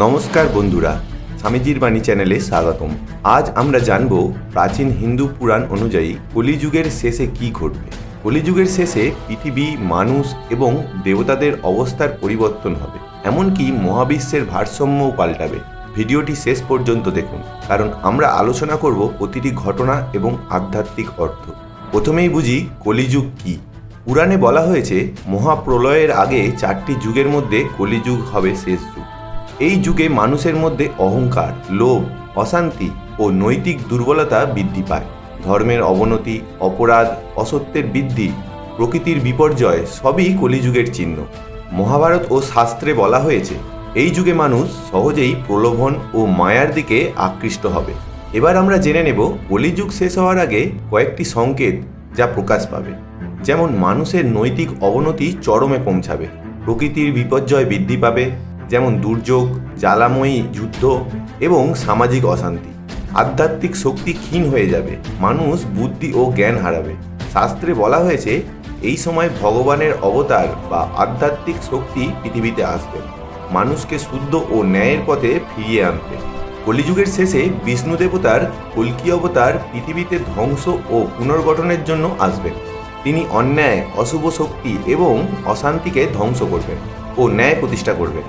নমস্কার বন্ধুরা, স্বামীজির বাণী চ্যানেলে স্বাগতম। আজ আমরা জানব প্রাচীন হিন্দু পুরাণ অনুযায়ী কলিযুগের শেষে কি ঘটবে। কলিযুগের শেষে পৃথিবী, মানুষ এবং দেবতাদের অবস্থার পরিবর্তন হবে, এমনকি মহাবিশ্বের ভারসাম্যও পাল্টাবে। ভিডিওটি শেষ পর্যন্ত দেখুন, কারণ আমরা আলোচনা করব প্রতিটি ঘটনা এবং আধ্যাত্মিক অর্থ। প্রথমেই বুঝি কলিযুগ কী। পুরাণে বলা হয়েছে, মহাপ্রলয়ের আগে চারটি যুগের মধ্যে কলিযুগ হবে শেষ যুগ। এই যুগে মানুষের মধ্যে অহংকার, লোভ, অশান্তি ও নৈতিক দুর্বলতা বৃদ্ধি পায়। ধর্মের অবনতি, অপরাধ, অসত্যের বৃদ্ধি, প্রকৃতির বিপর্যয় সবই কলিযুগের চিহ্ন। মহাভারত ও শাস্ত্রে বলা হয়েছে, এই যুগে মানুষ সহজেই প্রলোভন ও মায়ার দিকে আকৃষ্ট হবে। এবার আমরা জেনে নেব, কলিযুগ শেষ হওয়ার আগে কয়েকটি সংকেত যা প্রকাশ পাবে। যেমন, মানুষের নৈতিক অবনতি চরমে পৌঁছাবে প্রকৃতির বিপর্যয় বৃদ্ধি পাবে যেমন দুর্যোগ, জ্বালাময়ী যুদ্ধ এবং সামাজিক অশান্তি। আধ্যাত্মিক শক্তি ক্ষীণ হয়ে যাবে, মানুষ বুদ্ধি ও জ্ঞান হারাবে। শাস্ত্রে বলা হয়েছে, এই সময় ভগবানের অবতার বা আধ্যাত্মিক শক্তি পৃথিবীতে আসবে। মানুষকে শুদ্ধ ও ন্যায়ের পথে ফিরিয়ে আনবে কলিযুগের শেষে বিষ্ণু দেবতার কল্কি অবতার পৃথিবীতে ধ্বংস ও পুনর্গঠনের জন্য আসবেন তিনি অন্যায়, অশুভ শক্তি এবং অশান্তিকে ধ্বংস করবেন ও ন্যায় প্রতিষ্ঠা করবেন।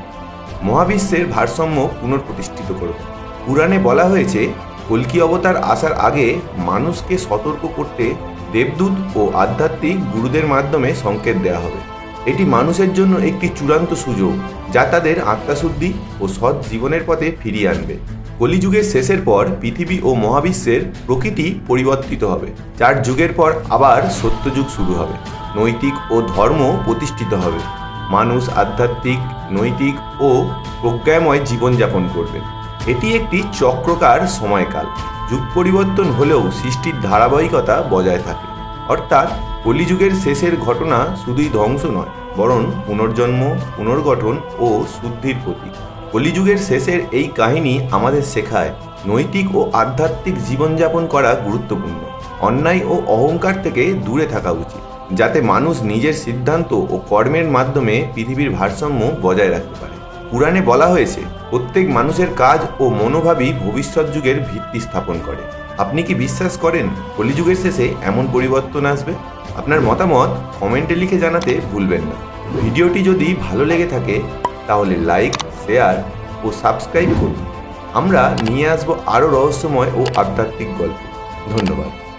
মহাবিশ্বের ভারসাম্য পুনঃপ্রতিষ্ঠিত করবেন পুরাণে বলা হয়েছে কল্কি অবতার আসার আগে মানুষকে সতর্ক করতে দেবদূত ও আধ্যাত্মিক গুরুদের মাধ্যমে সংকেত দেওয়া হবে। এটি মানুষের জন্য একটি চূড়ান্ত সুযোগ, যা তাদের আত্মাশুদ্ধি ও সৎ জীবনের পথে ফিরিয়ে আনবে। কলিযুগের শেষের পর পৃথিবী ও মহাবিশ্বের প্রকৃতি পরিবর্তিত হবে, চার যুগের পর আবার সত্যযুগ শুরু হবে। নৈতিক ও ধর্ম প্রতিষ্ঠিত হবে। মানুষ আধ্যাত্মিক, নৈতিক ও প্রজ্ঞাময় জীবনযাপন করবেন এটি একটি চক্রকার সময়কাল। যুগ পরিবর্তন হলেও সৃষ্টির ধারাবাহিকতা বজায় থাকে। অর্থাৎ কলিযুগের শেষের ঘটনা শুধুই ধ্বংস নয়, বরং পুনর্জন্ম, পুনর্গঠন ও শুদ্ধির প্রতীক। কলিযুগের শেষের এই কাহিনী আমাদের শেখায় নৈতিক ও আধ্যাত্মিক জীবনযাপন করা গুরুত্বপূর্ণ। অন্যায় ও অহংকার থেকে দূরে থাকা উচিত। যাতে মানুষ নিজের সিদ্ধান্ত ও কর্মের মাধ্যমে পৃথিবীর ভারসাম্য বজায় রাখতে পারে। পুরাণে বলা হয়েছে, প্রত্যেক মানুষের কাজ ও মনোভাবই ভবিষ্যৎ যুগের ভিত্তি স্থাপন করে। আপনি কি বিশ্বাস করেন কলিযুগের শেষে এমন পরিবর্তন আসবে? আপনার মতামত কমেন্টে লিখে জানাতে ভুলবেন না। ভিডিওটি যদি ভালো লেগে থাকে, তাহলে লাইক, শেয়ার ও সাবস্ক্রাইব করুন। আমরা নিয়ে আসব আরও রহস্যময় ও আধ্যাত্মিক গল্প। ধন্যবাদ।